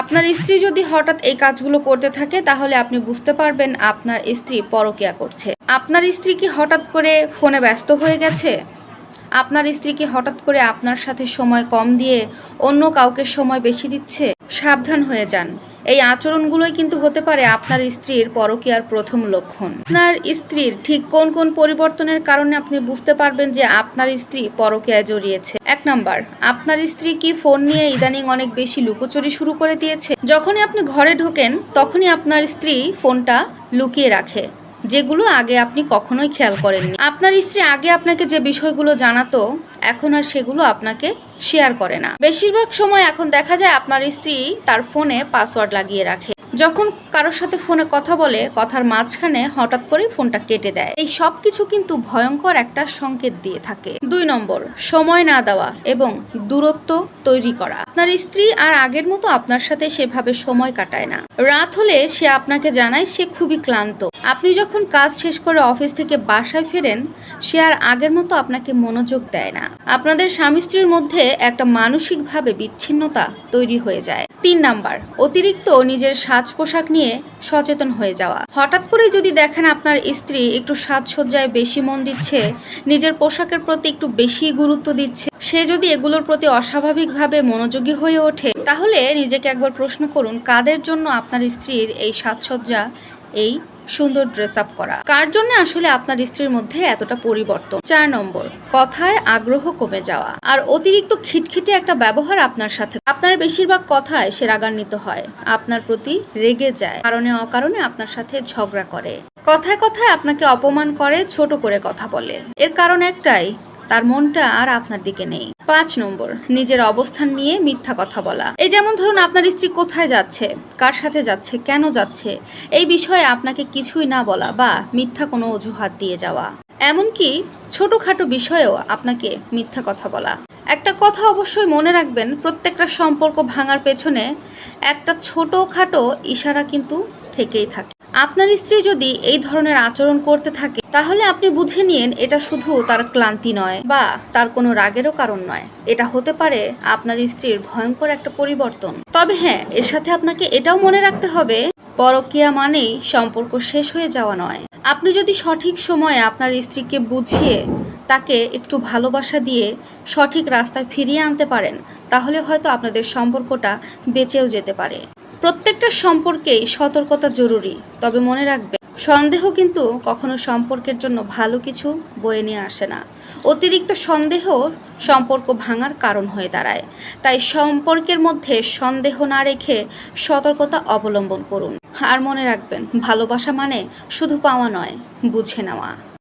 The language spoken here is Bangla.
আপনার স্ত্রী যদি হঠাৎ এই কাজগুলো করতে থাকে, তাহলে আপনি বুঝতে পারবেন আপনার স্ত্রী পরকিয়া করছে। আপনার স্ত্রী কি হঠাৎ করে ফোনে ব্যস্ত হয়ে গেছে? আপনার স্ত্রী কি হঠাৎ করে আপনার সাথে সময় কম দিয়ে অন্য কাউকে সময় বেশি দিচ্ছে? সাবধান হয়ে যান। এই আচরণগুলোই কিন্তু হতে পারে আপনার স্ত্রীর পরকীয়ার প্রথম লক্ষণ। আপনার স্ত্রীর ঠিক কোন কোন পরিবর্তনের কারণে আপনি বুঝতে পারবেন যে আপনার স্ত্রী পরকীয়ায় জড়িয়েছে? এক নাম্বার, আপনার স্ত্রী কি ফোন নিয়ে ইদানিং অনেক বেশি লুকোচুরি শুরু করে দিয়েছে? যখনই আপনি ঘরে ঢোকেন, তখনই আপনার স্ত্রী ফোনটা লুকিয়ে রাখে। যেগুলো আগে আপনি কখনোই খেয়াল করেননি। আপনার স্ত্রী আগে আপনাকে যে বিষয়গুলো জানাতো, এখন আর সেগুলো আপনাকে শেয়ার করে না। বেশিরভাগ সময় এখন দেখা যায় আপনার স্ত্রী তার ফোনে পাসওয়ার্ড লাগিয়ে রাখে। যখন কারোর সাথে ফোনে কথা বলে, কথার মাঝখানে হঠাৎ করে ফোনটা কেটে দেয়। এই সব কিছু কিন্তু ভয়ঙ্কর একটা সংকেত দিয়ে থাকে। দুই নম্বর, সময় না দেওয়া এবং দূরত্ব তৈরি করা। আপনার স্ত্রী আর আগের মতো আপনার সাথে সেভাবে সময় কাটায় না। রাত হলে সে আপনাকে জানায় সে খুবই ক্লান্ত। আপনি যখন কাজ শেষ করে অফিস থেকে বাসায় ফেরেন, সে আর আগের মতো আপনাকে মনোযোগ দেয় না। আপনাদের স্বামী স্ত্রীর মধ্যে একটা মানসিকভাবে বিচ্ছিন্নতা তৈরি হয়ে যায়। তিন নাম্বার, অতিরিক্ত নিজের সাজ পোশাক নিয়ে সচেতন হয়ে যাওয়া। হঠাৎ করে যদি দেখেন আপনার স্ত্রী একটু সাজসজ্জায় বেশি মন দিচ্ছে, নিজের পোশাকের প্রতি একটু বেশি গুরুত্ব দিচ্ছে, সে যদি এগুলোর প্রতি অস্বাভাবিকভাবে মনোযোগী হয়ে ওঠে, তাহলে নিজেকে একবার প্রশ্ন করুন, কাদের জন্য আপনার স্ত্রীর এই সাজসজ্জা এই সুন্দর ড্রেস আপ করা। কার জন্য আসলে আপনার স্ত্রীর মধ্যে এতটা পরিবর্তন? চার নম্বর, কথায় আগ্রহ কমে যাওয়া। আর অতিরিক্ত খিটখিটে একটা ব্যবহার আপনার সাথে। আপনার বেশিরভাগ কথায় সে রাগান্বিত হয়। আপনার প্রতি রেগে যায়। কারণে অকারণে আপনার সাথে ঝগড়া করে। কথায় কথায় আপনাকে অপমান করে, ছোট করে কথা বলে। এর কারণ একটাই তার মনটা আর আপনার দিকে নেই। পাঁচ নম্বর, নিজের অবস্থান নিয়ে মিথ্যা কথা বলা। এই যেমন ধরুন আপনার স্ত্রী কোথায় যাচ্ছে, কার সাথে যাচ্ছে, কেন যাচ্ছে, এই বিষয়ে আপনাকে কিছুই না বলা বা মিথ্যা কোনো অজুহাত দিয়ে যাওয়া। এমনকি ছোটোখাটো বিষয়েও আপনাকে মিথ্যা কথা বলা। একটা কথা অবশ্যই মনে রাখবেন, প্রত্যেকটা সম্পর্ক ভাঙার পেছনে একটা ছোটোখাটো ইশারা কিন্তু থেকেই থাকে। আপনার স্ত্রী যদি এই ধরনের আচরণ করতে থাকে, তাহলে আপনি বুঝে নিন এটা শুধু তার ক্লান্তি নয় বা তার কোনো রাগেরও কারণ নয়। এটা হতে পারে আপনার স্ত্রীর ভয়ঙ্কর একটা পরিবর্তন। তবে হ্যাঁ এর সাথে আপনাকে এটাও মনে রাখতে হবে, পরকিয়া মানেই সম্পর্ক শেষ হয়ে যাওয়া নয়। আপনি যদি সঠিক সময়ে আপনার স্ত্রীকে বুঝিয়ে তাকে একটু ভালোবাসা দিয়ে সঠিক রাস্তায় ফিরিয়ে আনতে পারেন, তাহলে হয়তো আপনাদের সম্পর্কটা বেঁচেও যেতে পারে। প্রত্যেকটা সম্পর্কেই সতর্কতা জরুরি, তবে মনে রাখবে, সন্দেহ কিন্তু কখনো সম্পর্কের জন্য ভালো কিছু বয়ে নিয়ে আসে না। অতিরিক্ত সন্দেহ সম্পর্ক ভাঙার কারণ হয়ে দাঁড়ায়। তাই সম্পর্কের মধ্যে সন্দেহ না রেখে সতর্কতা অবলম্বন করুন। আর মনে রাখবেন, ভালোবাসা মানে শুধু পাওয়া নয়, বুঝে নেওয়া।